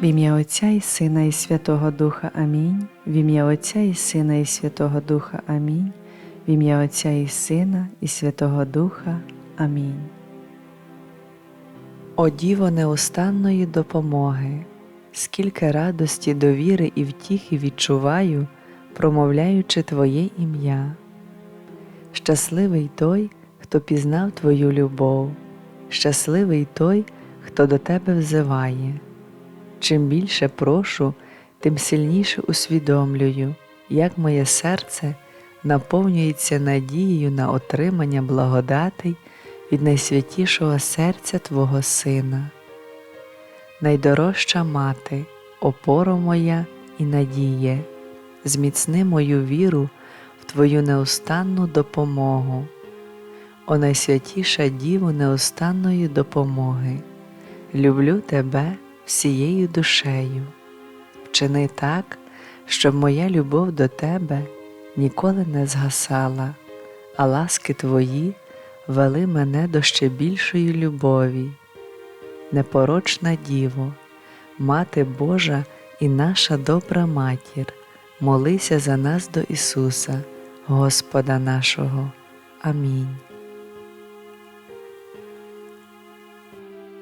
В ім'я Отця і Сина і Святого Духа Амінь. В ім'я Отця і Сина і Святого Духа Амінь. В ім'я Отця і Сина і Святого Духа. Амінь. О Діво неустанної допомоги, скільки радості, довіри і втіхи відчуваю, промовляючи Твоє ім'я. Щасливий той, хто пізнав Твою любов, щасливий той, хто до Тебе взиває. Чим більше прошу, тим сильніше усвідомлюю, як моє серце наповнюється надією на отримання благодатей від найсвятішого серця Твого Сина. Найдорожча мати, опора моя і надія, зміцни мою віру в Твою неустанну допомогу, о найсвятіша Діво неустанної допомоги. Люблю Тебе всією душею. Вчини так, щоб моя любов до Тебе ніколи не згасала, а ласки Твої вели мене до ще більшої любові. Непорочна Діво, Мати Божа і наша добра матір, молися за нас до Ісуса, Господа нашого. Амінь.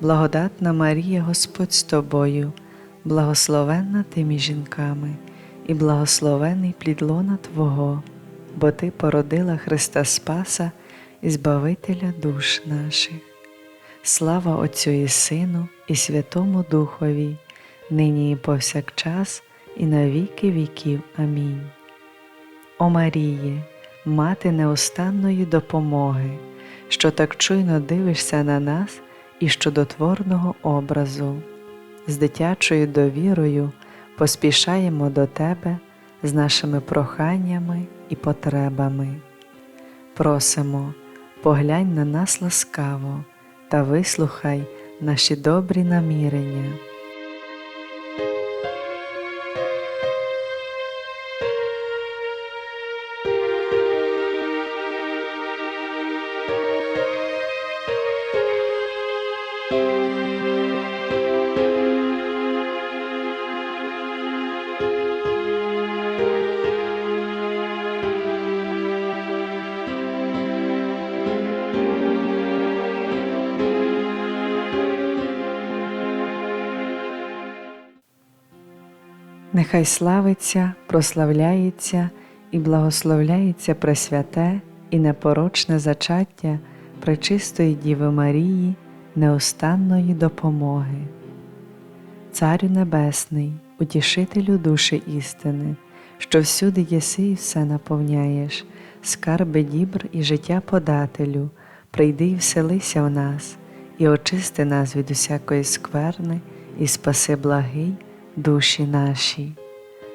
благодатна Марія, Господь з тобою, благословенна ти між жінками, і благословений плід лона Твого, бо Ти породила Христа Спаса і Збавителя душ наших. Слава Отцю і Сину, і Святому Духові, нині і повсякчас, і на віки віків. Амінь. О Маріє, мати неустанної допомоги, що так чуйно дивишся на нас і чудотворного образу, з дитячою довірою поспішаємо до Тебе з нашими проханнями і потребами. Просимо, поглянь на нас ласкаво та вислухай наші добрі намірення. Нехай славиться, прославляється і благословляється Пресвяте і непорочне зачаття Пречистої Діви Марії, неустанної допомоги. Царю Небесний, утішителю душі істини, що всюди єси і все наповняєш, скарби дібр і життя подателю, прийди і вселися в нас, і очисти нас від усякої скверни, і спаси благий душі наші.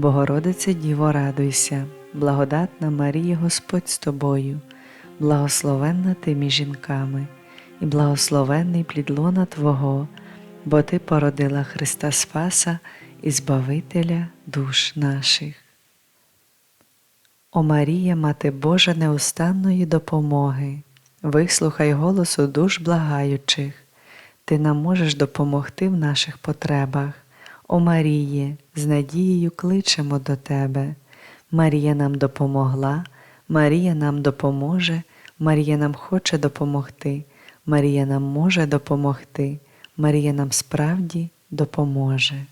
Богородице Діво, радуйся, благодатна Марія Господь з тобою, благословенна ти між жінками, і благословенний плід лона Твого, бо Ти породила Христа Спаса і Збавителя душ наших. О Марія, Мати Божа неустанної допомоги, вислухай голосу душ благаючих, Ти нам можеш допомогти в наших потребах. О Маріє, з надією кличемо до Тебе. Марія нам допомогла, Марія нам допоможе, Марія нам хоче допомогти, Марія нам може допомогти, Марія нам справді допоможе.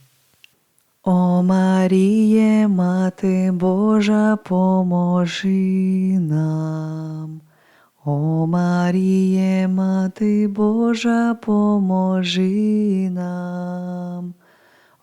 О Маріє, Мати Божа, поможи нам. О Маріє, Мати Божа, поможи нам.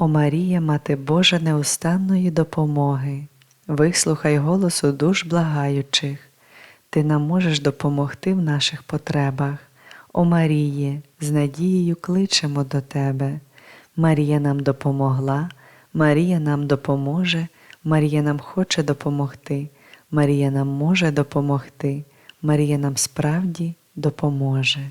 О Марія, Мати Божа неустанної допомоги, вислухай голосу душ благаючих, Ти нам можеш допомогти в наших потребах. О Маріє, з надією кличемо до Тебе. Марія нам допомогла, Марія нам допоможе, Марія нам хоче допомогти, Марія нам може допомогти, Марія нам справді допоможе.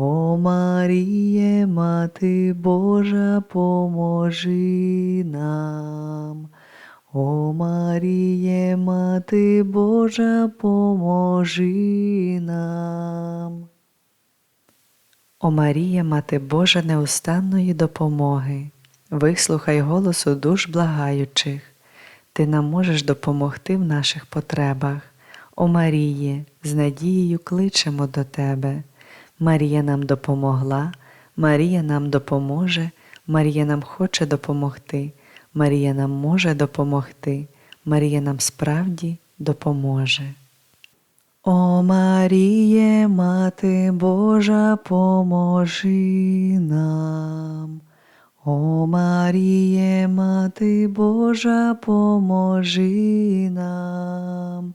О Маріє, Мати Божа, поможи нам. О Маріє, Мати Божа, поможи нам. О Марія, Мати Божа неустанної допомоги, вислухай голосу душ благаючих, Ти нам можеш допомогти в наших потребах. О Маріє, з надією кличемо до Тебе. Марія нам допомогла, Марія нам допоможе, Марія нам хоче допомогти, Марія нам може допомогти, Марія нам справді допоможе. О Маріє, Мати Божа, поможи нам. О Маріє, Мати Божа, поможи нам.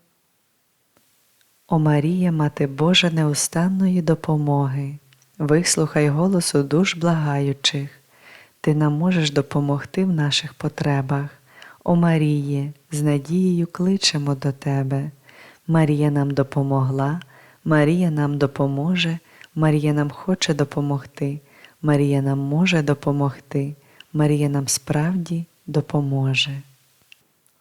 О Марія, Мати Божа неустанної допомоги, вислухай голосу душ благаючих, Ти нам можеш допомогти в наших потребах. О Маріє, з надією кличемо до Тебе. Марія нам допомогла, Марія нам допоможе, Марія нам хоче допомогти, Марія нам може допомогти, Марія нам справді допоможе.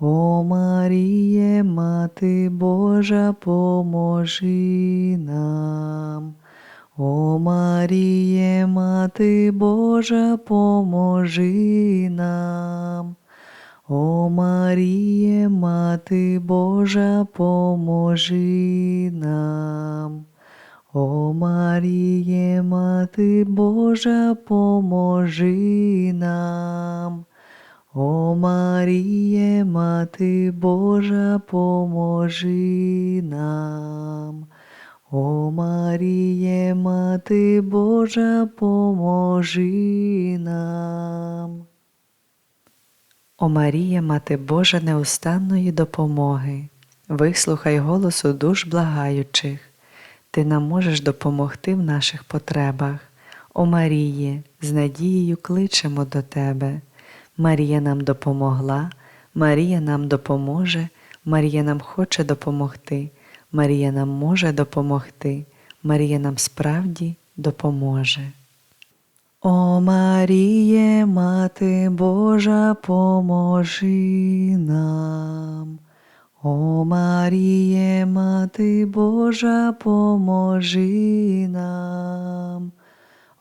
О Маріє, Мати Божа, поможи нам. О Маріє, Мати Божа, поможи нам. О Маріє, Мати Божа, поможи нам. О Маріє, Мати Божа, поможи нам. О Маріє, Мати Божа, поможи нам. О Маріє, Мати Божа, поможи нам. О Марія, Мати Божа неустанної допомоги, вислухай голосу душ благаючих, Ти нам можеш допомогти в наших потребах. О Маріє, з надією кличемо до Тебе. Марія нам допомогла, Марія нам допоможе, Марія нам хоче допомогти, Марія нам може допомогти, Марія нам справді допоможе. О Маріє, Мати Божа, поможи нам. О Маріє, Мати Божа, поможи нам.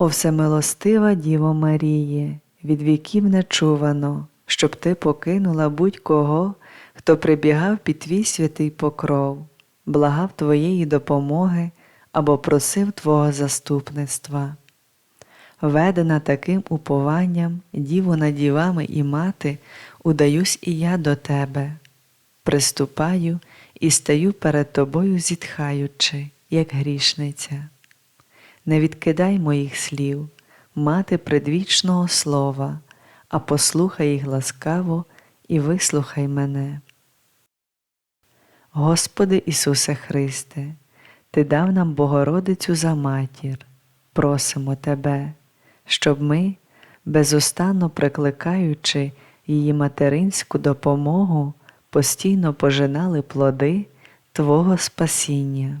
О всемилостива Діво Маріє, від віків не чувано, щоб ти покинула будь-кого, хто прибігав під твій святий покров, благав твоєї допомоги або просив Твого заступництва. Ведена таким упованням, діву над дівами і мати, удаюсь і я до тебе, приступаю і стаю перед тобою, зітхаючи, як грішниця. Не відкидай моїх слів, мати предвічного слова, а послухай їх ласкаво і вислухай мене. Господи Ісусе Христе, Ти дав нам Богородицю за матір, просимо Тебе, щоб ми, безустанно прикликаючи її материнську допомогу, постійно пожинали плоди Твого спасіння.